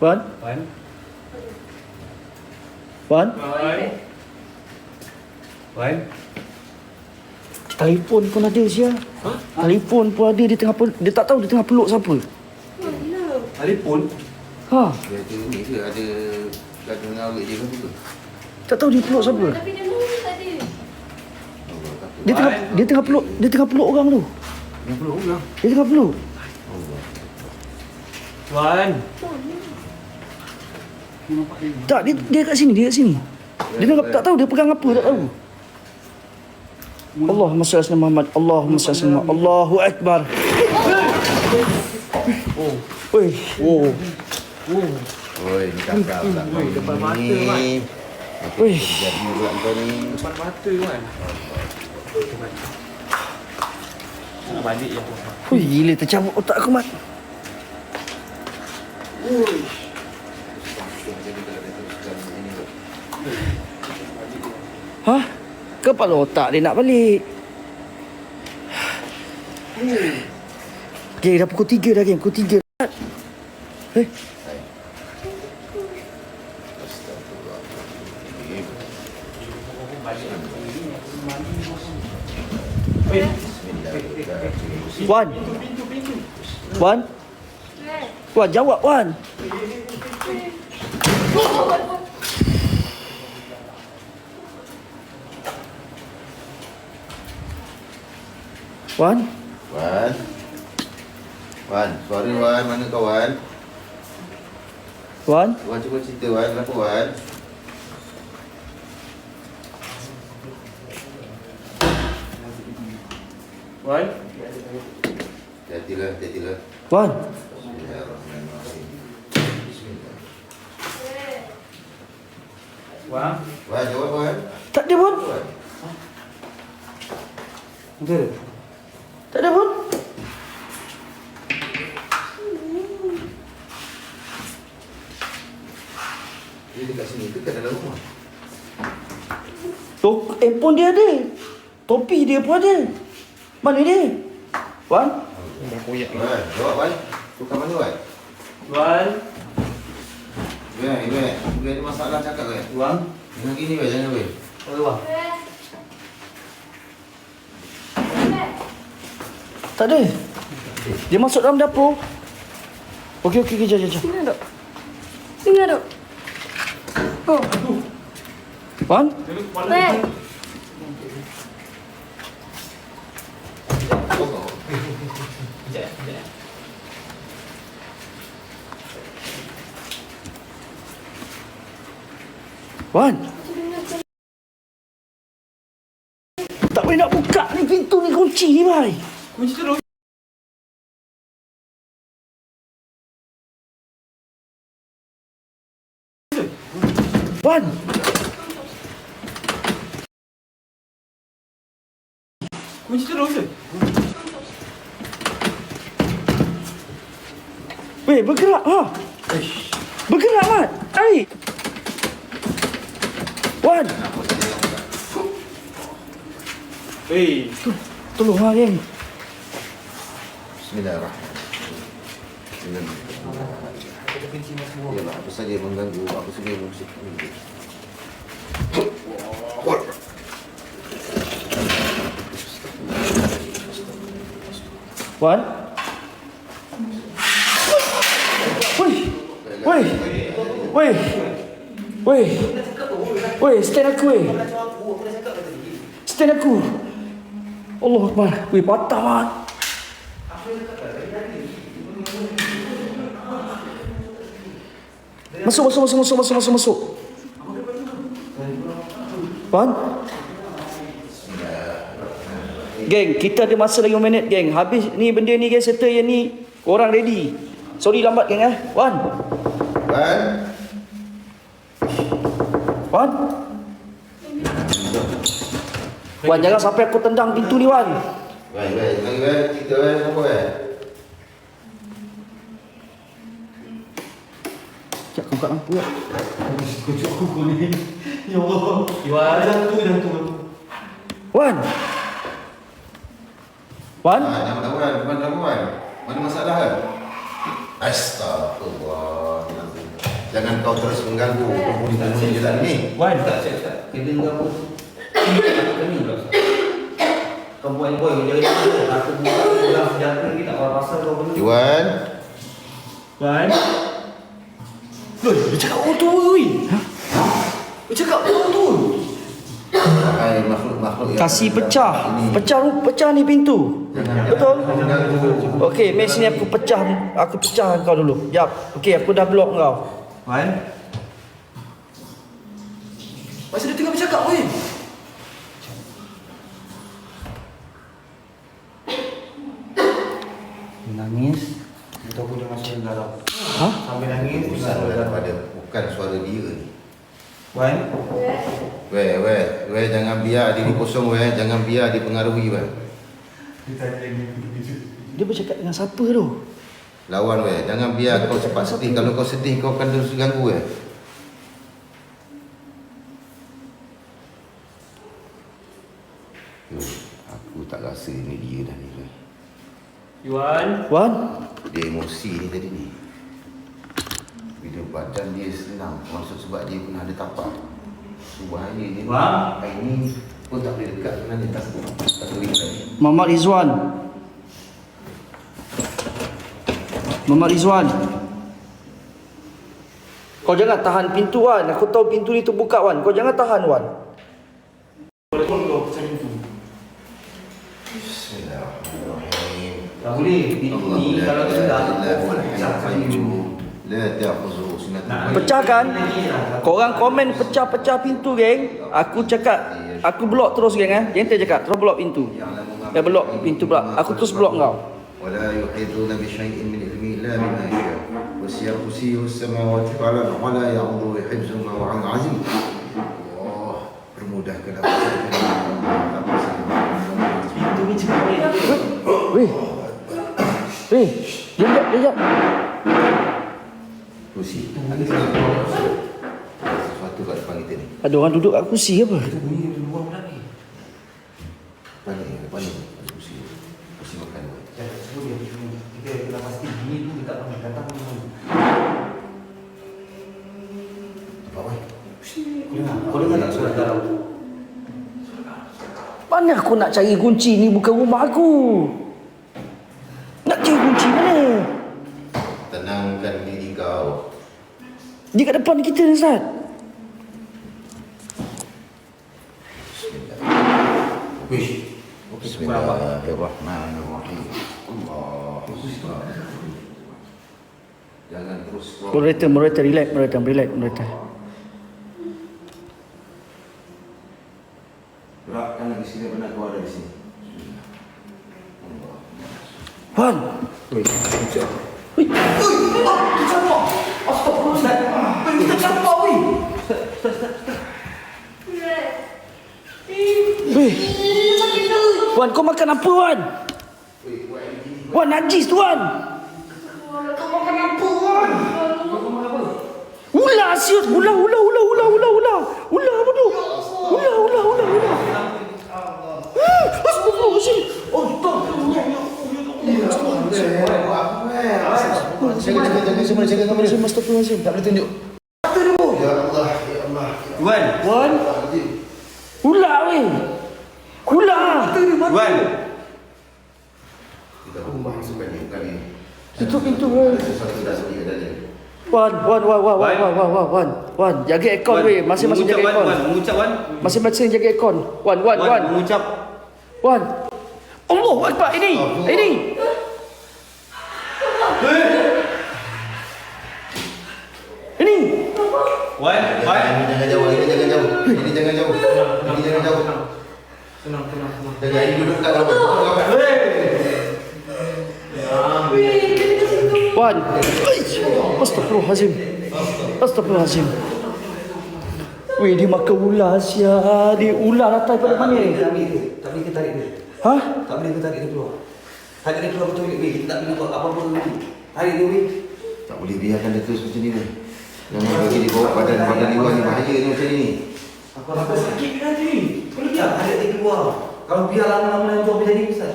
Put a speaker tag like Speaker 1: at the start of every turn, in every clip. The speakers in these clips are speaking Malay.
Speaker 1: Wan.
Speaker 2: Wan?
Speaker 1: Wan.
Speaker 2: Wan.
Speaker 1: Telefon pun ada sia.
Speaker 2: Ha?
Speaker 1: Telefon pun ada dia tengah pel- dia tak tahu dia tengah peluk siapa.
Speaker 2: Telefon.
Speaker 1: Ha,
Speaker 3: Dia ada ni ke ada Ada ngawik dia kan tu ke
Speaker 1: tak tahu dia peluk siapa.
Speaker 4: Tapi dia
Speaker 1: Dia tengah dia tengah peluk dia tengah peluk orang tu.
Speaker 3: Yang peluk orang
Speaker 1: Dia tengah peluk.
Speaker 2: Wan.
Speaker 1: Tak dia dia kat sini, dia kat sini. Dia tengah tak tahu dia pegang apa tak tahu. Allahumma salli ala Muhammad. Allahumma salli ala Muhammad. Allahu akbar.
Speaker 2: Oh.
Speaker 1: Oi.
Speaker 2: Oh.
Speaker 3: Oi ni kakak pula
Speaker 2: Oi, depan mata, Mat.
Speaker 3: ni
Speaker 1: Oi.
Speaker 3: Jadi pula kau ni
Speaker 2: Depan mata Wan. Nak balik ya.
Speaker 1: Ui, gila tercabut otak aku mat. Ha? Kepala otak dia nak balik. Geng dah pukul 3 dah geng, pukul 3. Eh, Wan. Wan. Wan jawab Wan. Wan.
Speaker 3: Wan Wan Suara Wan Mana kau Wan
Speaker 1: Wan.
Speaker 3: Wan cuba cerita Wan Kenapa Wan
Speaker 2: Wan.
Speaker 3: Hati-hatilah Hati-hatilah
Speaker 1: Wan.
Speaker 3: Bismillahirrahmanirrahim Bismillah
Speaker 2: Wan.
Speaker 3: Wan jawab Wan
Speaker 1: Tak ada pun.
Speaker 2: Betul.
Speaker 1: Tak ada pun.
Speaker 3: Dia dekat sini ke kat dalam rumah
Speaker 1: Tok, handphone dia ada. Topi dia pun ada. Mana dia? Wan.
Speaker 3: Wan jawab Wan Tukar mana Wan
Speaker 2: Wan.
Speaker 3: Wan Wan Wan ada masalah cakap Wan
Speaker 2: Wan.
Speaker 3: Jangan gini Wan Jangan Wan
Speaker 2: Oh, Wan.
Speaker 1: Tak ada. Dia masuk dalam dapur. Okey, okey, okey, jap, jap, jap.
Speaker 4: Dengar dok. Dengar dok. Oh,
Speaker 1: Wan.
Speaker 4: Weh.
Speaker 1: Wan. Tak boleh nak buka ni pintu ni kunci ni, Bai.
Speaker 2: Kunci terus.
Speaker 1: Wan.
Speaker 2: Kunci terus.
Speaker 1: Weh, bergerak ha. Bergerak, Mat. Ai. Wan.
Speaker 2: Hei.
Speaker 1: Tolong ha, geng.
Speaker 3: Bismillahirrahmanirrahim Bismillahirrahmanirrahim Ya Allah, apa saja yang mengganggu Apa saja yang mengusik
Speaker 1: Wan. Woi. Woi. Woi, stand aku weh. Stand aku. Allah Akbar. Weh, patah mat. Masuk, masuk, masuk, masuk, masuk, masuk, masuk. Wan. Geng, kita ada masa lagi 1 minit, geng. Habis ni benda ni, geng. Settle yang ni. Korang ready. Sorry lambat, geng, eh. Wan.
Speaker 3: Wan
Speaker 1: Wan. Wan, jangan sampai aku tendang pintu ni, Wan.
Speaker 3: Wan, Wan, lagi Wan Cerita Wan, apa Wan
Speaker 1: Sekejap, aku buka lampu, ya.
Speaker 2: Wan.
Speaker 1: Wan. Wan.
Speaker 3: Ah, nama nama Wan, bukan nama Wan Mana masalah kan Astagfirullah. Jangan kau terus mengganggu penghuni-penghuni jalan ini.
Speaker 1: Wan.
Speaker 5: Kita enggak pun. Kami pula. Kau buat boy kau jadi aku buat pulang sejahtera kita kalau pasal kau benda.
Speaker 3: Iwan,
Speaker 1: Wan.
Speaker 2: Loh, dia cakap auto oi. Ha? Dia cakap auto.
Speaker 3: hai makhluk-makhluk yang
Speaker 1: Kasih pecah.
Speaker 3: ini.
Speaker 1: Pecah pecah ni pintu.
Speaker 3: Jangan
Speaker 1: Betul? Okey, mai sini aku pecah aku pecah kau dulu. Jap. Okey, aku dah block kau.
Speaker 2: Wan. Masa dia tengah bercakap.
Speaker 5: Dia nangis. Kita punya masa galau.
Speaker 1: Ha?
Speaker 5: Sampai nangis
Speaker 3: Bukan daripada bukan suara dia ni.
Speaker 5: Wan,
Speaker 3: Weh, weh, weh jangan biar diri kosong weh, jangan biar dipengaruhi weh.
Speaker 1: Dia bercakap dengan siapa tu?
Speaker 3: Lawan weh, jangan biar kau cepat sedih. Kalau kau sedih kau akan terus ganggu weh. Yo, Aku tak rasa ni dia dah ni weh.
Speaker 2: Iwan.
Speaker 1: Wan.
Speaker 3: Dia emosi ni tadi ni. Bila badan dia senang, maksud sebab dia pernah ada tapak. So bahaya dia.
Speaker 5: Wah.
Speaker 3: Hari ni pun tak boleh dekat kerana dia takut. Tak boleh dekat.
Speaker 1: Muhammad Rizwan. Muhammad Rizwan. Kau jangan tahan pintu Wan. Aku tahu pintu ni terbuka Wan. Kau jangan tahan Wan.
Speaker 3: Bismillahirrahmanirrahim.
Speaker 5: tak boleh. Pintu ni kalau tu dah open cakap you.
Speaker 3: La ta'khuzuhu sinatun.
Speaker 1: Pecahkan. Korang komen pecah-pecah pintu geng. Aku cakap aku block terus geng eh. Jangan cakap terus block pintu. Ya block pintu pula. Aku terus block kau.
Speaker 3: ولا يحيطون بشيء من الله من أشياء وسيع كرسيه السماوات والأرض ولا يعوده حفظه وهو العظيم الله
Speaker 5: بمده كده
Speaker 1: Weh, jom jom, jom.
Speaker 3: Kursi, ada sesuatu kat depan kita ni.
Speaker 1: Ada orang duduk kat kursi ke apa?
Speaker 5: Ada bunyi duduk, luar pula ni.
Speaker 3: Depan.
Speaker 5: Mana
Speaker 1: aku nak cari kunci ni bukan rumah aku. Nak cari kunci mana?
Speaker 3: tenangkan diri kau
Speaker 1: Dia kat depan kita ni Ustaz.
Speaker 3: Bismillahirrahmanirrahim Allah Jangan terus
Speaker 1: Moderator, moderator, relax, moderator, relax, moderator.
Speaker 3: gerakkan lagi sini benda kau ada di sini.
Speaker 1: Puan.
Speaker 5: Oi.
Speaker 1: Oi.
Speaker 2: Oi. Oh, kenapa? Astagfirullah. Ini tak apa oi.
Speaker 1: Wei. wan, kau makan apa, wan, wan, najis, wan, Kau makan apa, wan, Kau makan apa? Ular, siut. Ular, ular, ular, ular, ular, ular. Ular apa? Oh, tak.
Speaker 3: Tak boleh tunjuk Ya Allah, ya Allah
Speaker 2: Wan.
Speaker 1: Wan. Ular weh. Ular.
Speaker 2: Wan.
Speaker 3: Kita rumah masukkan ni bukan ni
Speaker 1: Tutup pintu weh.
Speaker 3: Sesuatu dah sedia dah ni
Speaker 1: Wan, Wan, Wan, Wan, Wan, Wan, Wan, Wan, Wan, Wan, jaga
Speaker 2: Wan.
Speaker 1: weh, masing-masing
Speaker 2: Mengucap,
Speaker 1: jaga
Speaker 2: Wan. Wan,
Speaker 1: aircon.
Speaker 2: mengucap Wan.
Speaker 1: Masing-masing jaga aircon. Wan, Wan, Wan,
Speaker 2: mengucap.
Speaker 1: Wan. Allah Akbar ini, ini. Ini.
Speaker 2: Wan. Wan.
Speaker 3: Ini jangan jauh, ini jangan jauh Ini jangan jauh Ini jangan jauh
Speaker 5: Tenang, tenang, tenang.
Speaker 3: Jaga, ini duduk kat dalam
Speaker 1: Wan. Astagfirullahalazim. Astagfirullahalazim. Weh, dia makan ular sia. Dia ular datang pada mana ni?
Speaker 5: Tak boleh kita tarik dia.
Speaker 1: Ha?
Speaker 5: Tak boleh kita tarik dia keluar. Tarik dia keluar betul weh. Kita tak boleh buat apa-apa lagi. Tarik dia weh.
Speaker 3: Tak boleh biarkan dia terus macam ni weh. Jangan bagi dia bawa badan badan luar ni bahaya ni macam ni
Speaker 5: Aku rasa sakit nanti. Boleh tak tarik dia keluar? Kalau biar lama-lama nanti apa jadi Ustaz?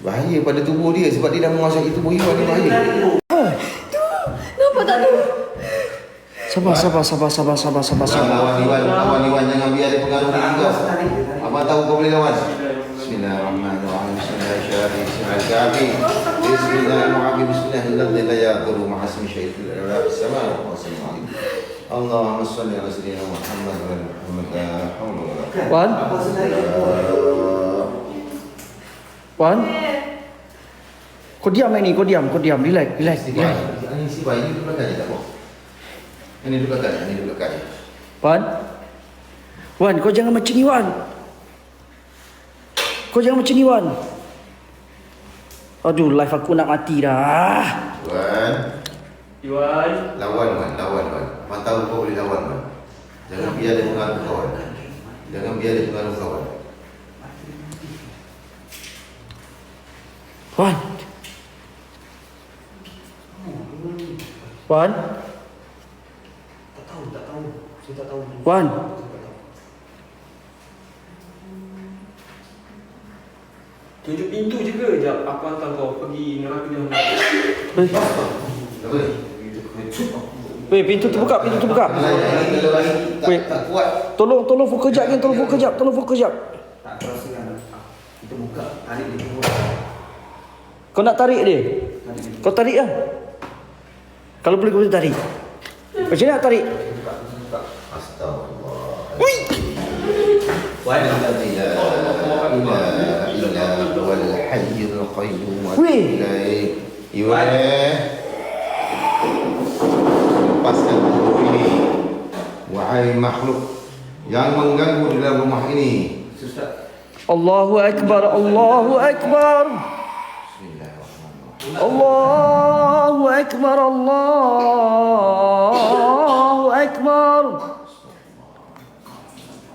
Speaker 3: Bahaya pada tubuh dia sebab dia dah menguasai tubuh Iwan ni bahaya
Speaker 5: dia.
Speaker 4: Tu, tak tahu?
Speaker 1: Sabar, sabar, sabar, sabar, sabar, sabar, sabar.
Speaker 3: Lawan Iwan, lawan Iwan jangan biar dia pengaruh diri kau. Abang tahu kau boleh lawan syari syari kami Bismillahirrahmanirrahim Bismillahirrahmanirrahim La yaduru ma'asmi syaitu Al-Arab Sama Bismillahirrahmanirrahim Allahumma salli ala sayyidina Muhammad
Speaker 1: Wan Wan Kau diam ini, kau diam, kau diam, relax, relax, Sibai.
Speaker 3: Ini sibai ni ini dulu tak apa? Ini dulu kaya, ini dulu kaya.
Speaker 1: Wan, Wan, kau jangan macam ni Wan. Kau jangan macam ni Wan. Aduh, life aku nak mati dah.
Speaker 3: Wan.
Speaker 2: Iwan.
Speaker 3: Lawan Wan, lawan Wan. Abang tahu kau boleh lawan Wan. Jangan biar dia pengaruh kau. Jangan biar dia pengaruh kau Wan.
Speaker 1: Wan. Wan.
Speaker 2: Tak tahu, tak tahu. Saya tak tahu.
Speaker 1: Wan.
Speaker 2: Tunjuk pintu je ke? Jap, aku hantar kau pergi neraka dia.
Speaker 3: Apa ni?
Speaker 1: Weh, pintu terbuka, pintu terbuka.
Speaker 3: Kuat.
Speaker 1: Tolong, tolong fokus kejap. Tolong fokus kejap, tolong fokus kejap.
Speaker 5: Tak kau rasa kan Kita buka Tarik dia
Speaker 1: Kau nak tarik dia?
Speaker 5: Dia
Speaker 1: Kau tarik lah. Kalau boleh kau boleh tarik. Macam mana nak tarik?
Speaker 3: Astagfirullah.
Speaker 1: Ui!
Speaker 5: Wan
Speaker 3: الحي القيوم أيوه بس وعي المخلوق يعني من قلبه
Speaker 5: إلى
Speaker 1: رمح اني الله أكبر
Speaker 3: الله
Speaker 1: أكبر. الله أكبر الله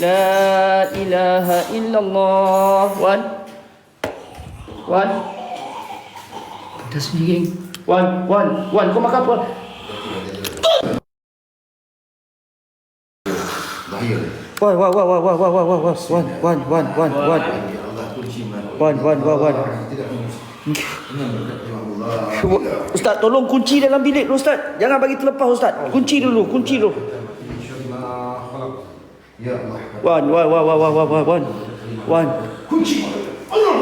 Speaker 1: لا إله إلا الله وان وان Dah sendiri Wan, Wan, Wan, kau makan apa?
Speaker 3: Bahaya
Speaker 1: Wan, Wan, Wan, Wan, Wan, Wan, Wan, Wan, Wan, Wan, Wan, Wan, Wan,
Speaker 3: Ya Allah kunci mana
Speaker 1: Wan, Wan, Wan, Wan.
Speaker 3: Tidak Dengan berkat Allah
Speaker 1: Ustaz, tolong kunci dalam bilik dulu Ustaz. Jangan bagi terlepas Ustaz. Kunci dulu, kunci dulu.
Speaker 3: Ya Allah
Speaker 1: Wan, Wan, Wan, Wan, Wan, Wan, Wan, Wan. Wan. Kunci. Allah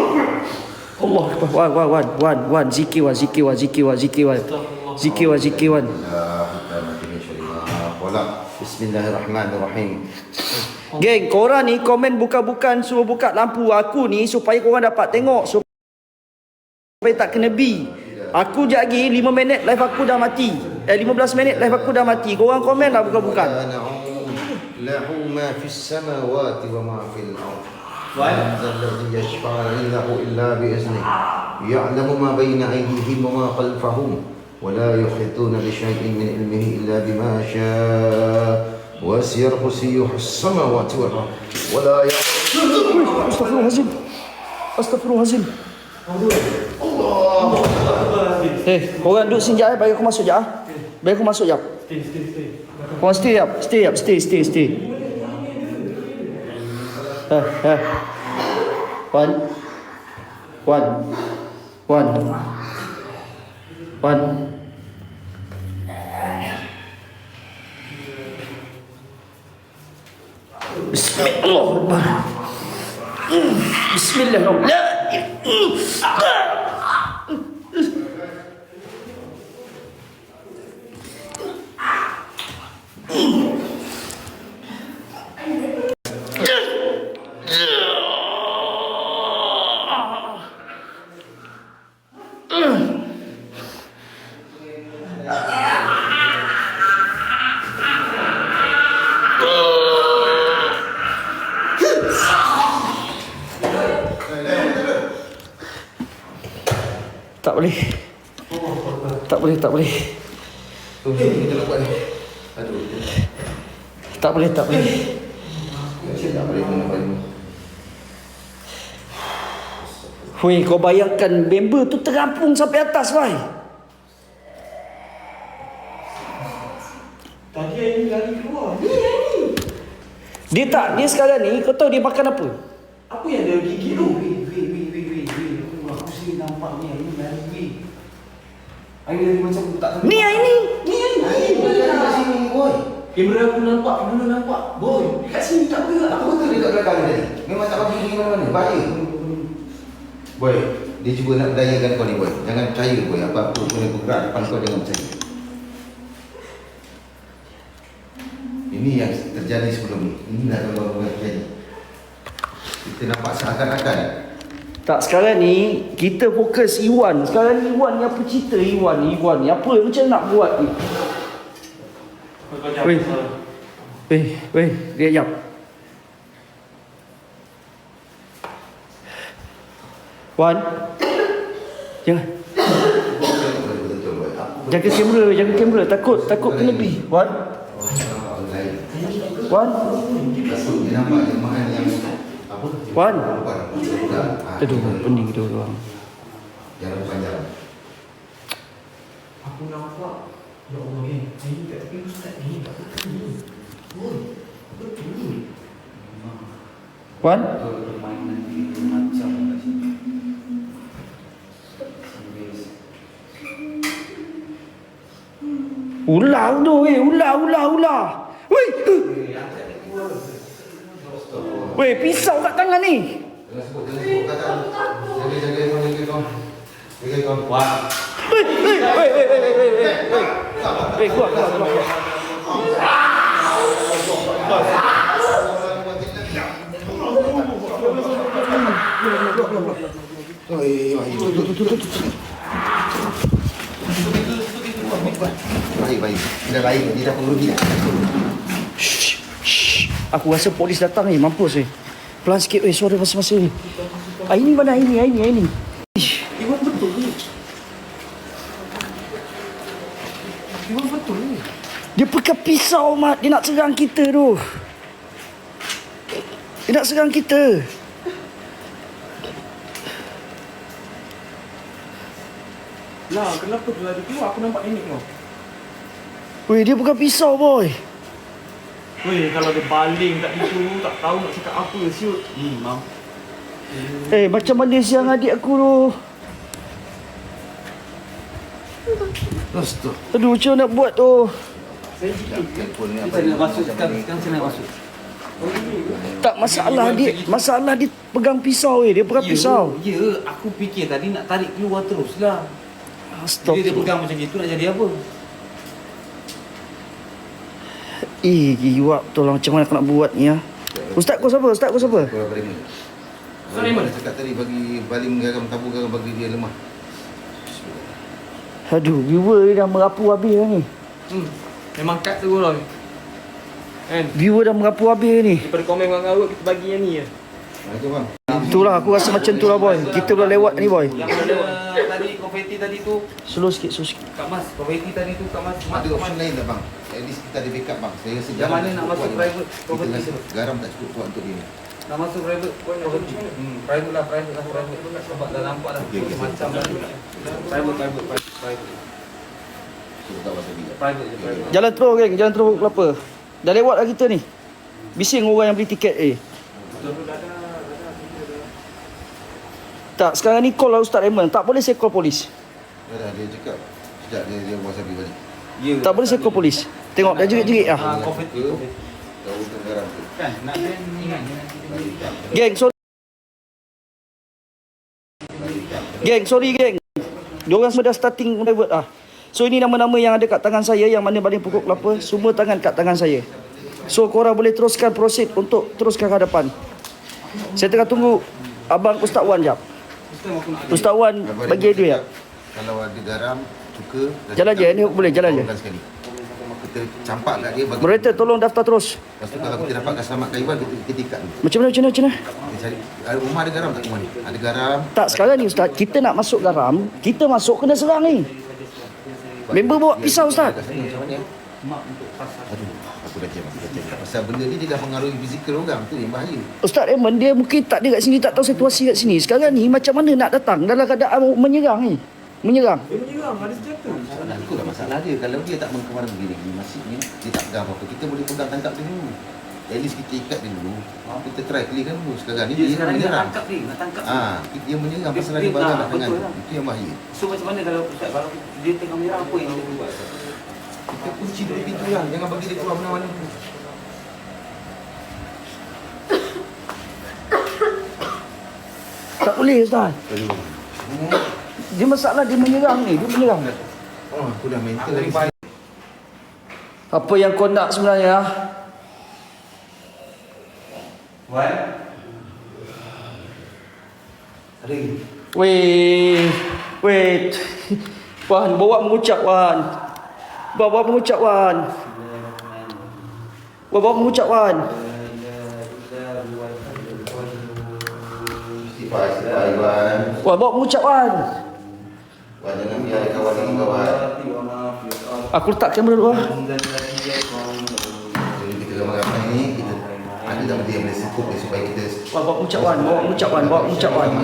Speaker 1: Akbar. Wan, Wan, Wan, Wan, Wan. Zikir, Wan, zikir, Wan, zikir, Wan, zikir, Wan. Zikir, Wan, zikir, Wan.
Speaker 3: Bismillahirrahmanirrahim.
Speaker 1: Geng, korang ni komen bukan-bukan suruh buka lampu aku ni supaya korang dapat tengok supaya tak kena bi. Aku jap lagi 5 minit live aku dah mati. Eh 15 minit live aku dah mati. Korang komen lah bukan-bukan.
Speaker 3: له ما في السماوات وما في الأرض من ذا الذي يشفع عنده إلا بإذنه يعلم ما بين أيديهم وما خلفهم ولا يحيطون بشيء من علمه إلا بما شاء وسير كرسيه السماوات والأرض ولا يعلم
Speaker 1: Astagfirullahalazim. Astagfirullahalazim. Eh, korang duduk sini jap eh. Bagi aku masuk jap ah. Bagi aku masuk jap.
Speaker 2: Stay, stay, stay.
Speaker 1: Well, stay up, stay up, stay, stay, stay. Uh, uh. One, one, one, one. بسم الله بسم الله لا Tak boleh, tak boleh.
Speaker 3: Tu, kita nak buat ni. Aduh.
Speaker 1: Tak boleh, tak boleh.
Speaker 3: Tak boleh, tak boleh.
Speaker 1: Hui, kau bayangkan member tu terampung sampai atas, boy.
Speaker 2: Tadi Aini lari keluar. Ni Aini.
Speaker 1: Dia tak, dia sekarang ni, kau tahu dia makan apa?
Speaker 2: Apa yang dia gigit tu?
Speaker 5: Weh, weh, weh, weh, weh, weh. Aku, aku sini nampak ni, Aini lari, weh. Aini lari macam aku tak tahu.
Speaker 1: Ni ini.
Speaker 2: Ni Aini.
Speaker 3: Aini, kau jangan kat sini, boy.
Speaker 5: Kamera aku nampak, kamera nampak.
Speaker 2: Boy, kat sini tak gerak.
Speaker 3: Aku betul dia kat belakang tadi. Memang tak bagi pergi mana-mana. Bahaya. Boy, dia cuba nak berdayakan kau ni, boy. Jangan percaya, boy. Apa-apa pun yang bergerak depan kau, jangan percaya. Ini yang terjadi sebelum ni. Inilah kalau yang terjadi. Kita nampak seakan-akan.
Speaker 1: Tak, sekarang ni, kita fokus Iwan. Sekarang ni Iwan ni apa cerita Iwan ni? Iwan ni apa macam nak buat ni? Weh. Weh, weh, dia jap. Wan. Jangan. Jaga kamera, jaga kamera. Takut, takut kena pi. Wan. Wan.
Speaker 3: Yang apa?
Speaker 1: Wan.
Speaker 3: Bukan. Bukan. Ah,
Speaker 1: Aduh, pening tu doang.
Speaker 3: Jangan panjang.
Speaker 2: Aku nampak. Ya Allah, ni. Aini kat tepi ustaz ni. Tak betul ni. Boy, betul ni.
Speaker 1: Wan.
Speaker 5: Permainan ni macam kat sini.
Speaker 1: Ular tu, weh. Ular, ular, ular. Weh. Weh, pisau kat tangan ni.
Speaker 3: Jangan sebut, jangan sebut kata. Jaga, jaga, kau, jaga kau. Jaga kau.
Speaker 5: Wah,
Speaker 1: Weh, weh, weh, weh, weh, weh, weh, weh. Weh, keluar, keluar, keluar. keluar.
Speaker 3: Oi, oi, tu, tu, tu, tu, tu. Baik, baik. Tidak baik, tidak pengerugi.
Speaker 1: Shh, shh. Aku rasa polis datang ni, mampus ni. Pelan sikit weh, suara masa-masa ni. Aini mana Aini, Aini, Aini. Ish.
Speaker 2: Iwan betul ni. Iwan betul ni.
Speaker 1: Dia pakai pisau, Mat. Dia nak serang kita tu. Dia nak serang kita.
Speaker 2: Lah, kenapa dia lari keluar? Aku nampak Aini keluar.
Speaker 1: Weh, dia pakai pisau, boy.
Speaker 2: Weh, kalau dia baling kat situ, tak tahu nak cakap apa siut. Hmm, mam.
Speaker 1: Eh, macam mana siang adik aku tu?
Speaker 3: Tu.
Speaker 1: Aduh, macam nak buat tu?
Speaker 3: Telefon ni
Speaker 5: kita
Speaker 3: apa?
Speaker 5: nak masuk sekarang, sekarang saya nak masuk.
Speaker 1: Tak masalah dia, masalah dia pegang pisau weh. Dia pegang pisau.
Speaker 5: Ya, aku fikir tadi nak tarik keluar terus lah. Bila dia
Speaker 1: Astagfirullah.
Speaker 5: pegang macam itu nak jadi apa?
Speaker 1: Eh, giwak tu lah macam mana aku nak buat ni ya. Ustaz kau siapa? Ustaz kau siapa?
Speaker 3: Kau beri ni.
Speaker 2: Ustaz Raymond.
Speaker 3: Cakap tadi bagi baling garam tabur garam bagi dia lemah.
Speaker 1: Aduh, viewer dia dah merapu habis dah ni.
Speaker 2: Hmm. Memang kat tu lah. Kan?
Speaker 1: Viewer dah merapu habis ni.
Speaker 2: Daripada komen dengan awak, kita bagi yang ni je.
Speaker 3: Ha, itu bang.
Speaker 1: Itulah aku rasa macam tu lah boy. Kita dah lewat ni boy.
Speaker 5: Yang tadi konfeti tadi tu,
Speaker 1: Slow sikit, slow sikit.
Speaker 5: Kak Mas, konfeti tadi tu Kak Mas. Mak,
Speaker 3: Ada option lain tak bang? At least kita ada backup bang. Saya rasa
Speaker 5: Yang
Speaker 3: garam
Speaker 5: mana
Speaker 3: tak
Speaker 5: nak
Speaker 3: cukup
Speaker 5: masuk
Speaker 3: kuat,
Speaker 5: private
Speaker 3: bang.
Speaker 5: property
Speaker 3: Kita rasa garam tak cukup kuat untuk dia.
Speaker 5: Nak masuk private. Hmm, private lah, private lah, private. Sebab dah nampak dah.
Speaker 3: Okey, okey.
Speaker 5: Macam dah. Private, private, private, private.
Speaker 3: Tak pasal.
Speaker 5: Private je, private.
Speaker 1: Jalan terus geng, jalan terus kelapa. Dah lewat lah kita ni. Bising orang yang beli tiket eh. Tak, sekarang ni call lah Ustaz Raymond. Tak boleh saya call polis.
Speaker 3: Dah dah dia cakap. Sekejap dia dia wasabi balik.
Speaker 5: Ya.
Speaker 1: Tak boleh saya call polis. Tengok, dah jerit-jerit lah.
Speaker 5: Ah,
Speaker 3: tu.
Speaker 5: Kan, nak ingat.
Speaker 1: Geng, sorry. Geng, sorry geng. Diorang semua dah starting private ah. So ini nama-nama yang ada kat tangan saya yang mana baling pokok kelapa, semua tangan kat tangan saya. So korang boleh teruskan proceed untuk teruskan ke hadapan. Saya tengah tunggu abang Ustaz Wan jap. Ustaz Wan bagi
Speaker 3: cakap, Kalau ada garam, cuka. dah
Speaker 1: Jalan
Speaker 3: cakap,
Speaker 1: je, ni boleh, jalan je.
Speaker 3: sekali. kita campak kat dia bagi
Speaker 1: Moderator tolong daftar terus.
Speaker 3: Lepas tu kalau kita dapat gas selamat Kaiwan kita kita tikat ni.
Speaker 1: Macam mana macam mana macam mana?
Speaker 3: Kita cari ada rumah ada garam tak rumah ni? Ada garam.
Speaker 1: Tak sekarang ni ustaz, kita nak masuk garam, kita masuk kena serang ni. Member bawa pisau ustaz.
Speaker 3: Kat sana macam mana? Aduh, aku dah jam, aku dah jam. Pasal benda ni dia dah mengaruhi fizikal orang tu yang bahaya.
Speaker 1: Ustaz Raymond dia mungkin tak ada kat sini tak tahu situasi kat sini. Sekarang ni macam mana nak datang dalam keadaan menyerang ni? Menyerang.
Speaker 2: Dia menyerang, ada senjata.
Speaker 3: Masalah itulah masalah dia. Kalau dia tak mengkemar begini, masih ni dia tak pegang apa-apa. Kita boleh pegang tangkap dia dulu. At least kita ikat dia dulu. Kita try clearkan dulu. Sekarang ni
Speaker 5: Dia
Speaker 3: dia,
Speaker 5: sekarang
Speaker 3: menyerang.
Speaker 5: tangkap dia, nak tangkap dia.
Speaker 3: Ah, dia menyerang
Speaker 5: Dia-
Speaker 3: pasal
Speaker 5: dia-
Speaker 3: ada barang nak dengan.
Speaker 5: lah.
Speaker 3: Itu yang bahaya.
Speaker 5: So macam mana kalau Ustaz, kalau dia tengah menyerang apa yang kita buat?
Speaker 3: Kita kunci dulu pintu lah. Jangan bagi dia keluar mana-mana.
Speaker 1: Tak boleh ustaz. Dia masalah dia menyerang ni, dia menyerang.
Speaker 3: Oh, aku dah mental lagi.
Speaker 1: Apa yang kau nak sebenarnya?
Speaker 5: Wan? Ring.
Speaker 1: Weh, wait. Wan, bawa mengucap Wan. Bawa mengucap Wan. Bawa mengucap Wan.
Speaker 3: Istighfar, Iwan.
Speaker 1: Wan, bawa mengucap Wan. Aku letak kamera dulu ah.
Speaker 3: Jadi kita ni, kita ada dalam dia boleh sekup dia supaya kita
Speaker 1: Wan, bawa mengucap Wan, bawa mengucap Wan, bawa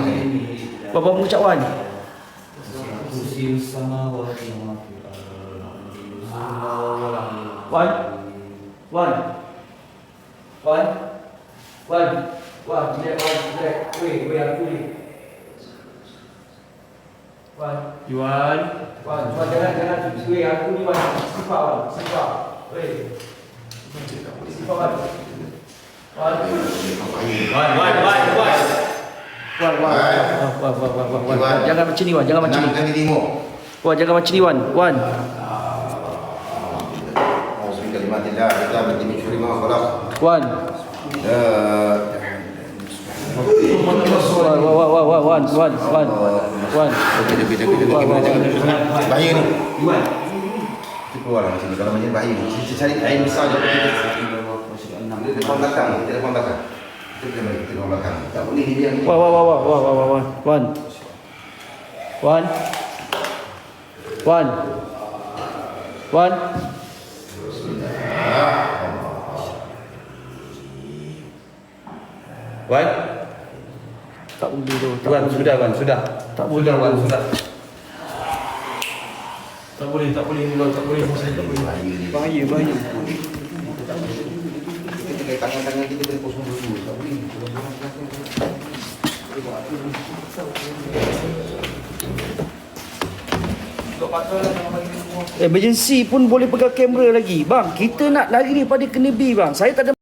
Speaker 1: mengucap Wan. Bawa bawa mengucap Wan. Wan. Wan. Wan. Wan. Wan, relax Wan, relax. Weh, weh aku ni. Wan.
Speaker 2: Yuan.
Speaker 1: Wan, Wan jangan jangan weh aku ni Wan. Sifat Wan. Sifat Wan. Wan.
Speaker 2: Wan, wan, wan, wan.
Speaker 1: Wan, Wan. Wan, Wan, Wan, Wan, Wan, Wan.
Speaker 3: Wan.
Speaker 1: Jangan macam ni Wan, jangan macam ni.
Speaker 3: Enam kali tengok.
Speaker 1: Wan, jangan macam ni Wan. Wan.
Speaker 3: Auzubi kalimatillah, kita berarti mencuri ma khalaq.
Speaker 1: Wan.
Speaker 3: La Bahaya ni. Kita keluar lah macam ni. Kalau macam ni bahaya. Kita cari air besar je kita. Depan belakang, kita depan belakang. Kita boleh balik, kita depan belakang. Tak boleh dia ni.
Speaker 1: Wan, Wan, Wan, Wan, Wan, Wan, Wan, Wan. Wan. Wan. Wan. Wan.
Speaker 5: Wan?
Speaker 1: Tak boleh tu. Tak
Speaker 5: Wan,
Speaker 1: boleh.
Speaker 5: sudah Wan, sudah.
Speaker 1: Tak boleh.
Speaker 5: Sudah Wan, sudah.
Speaker 2: Tak boleh, tak boleh ni, tak boleh. Tak boleh.
Speaker 3: Bahaya ni.
Speaker 1: Bahaya, bahaya.
Speaker 3: Kita kena tangan-tangan kita kena kosong dulu. Tak boleh.
Speaker 1: Emergency pun boleh pegang kamera lagi. Bang, kita nak lari daripada kena B bang. Saya tak ada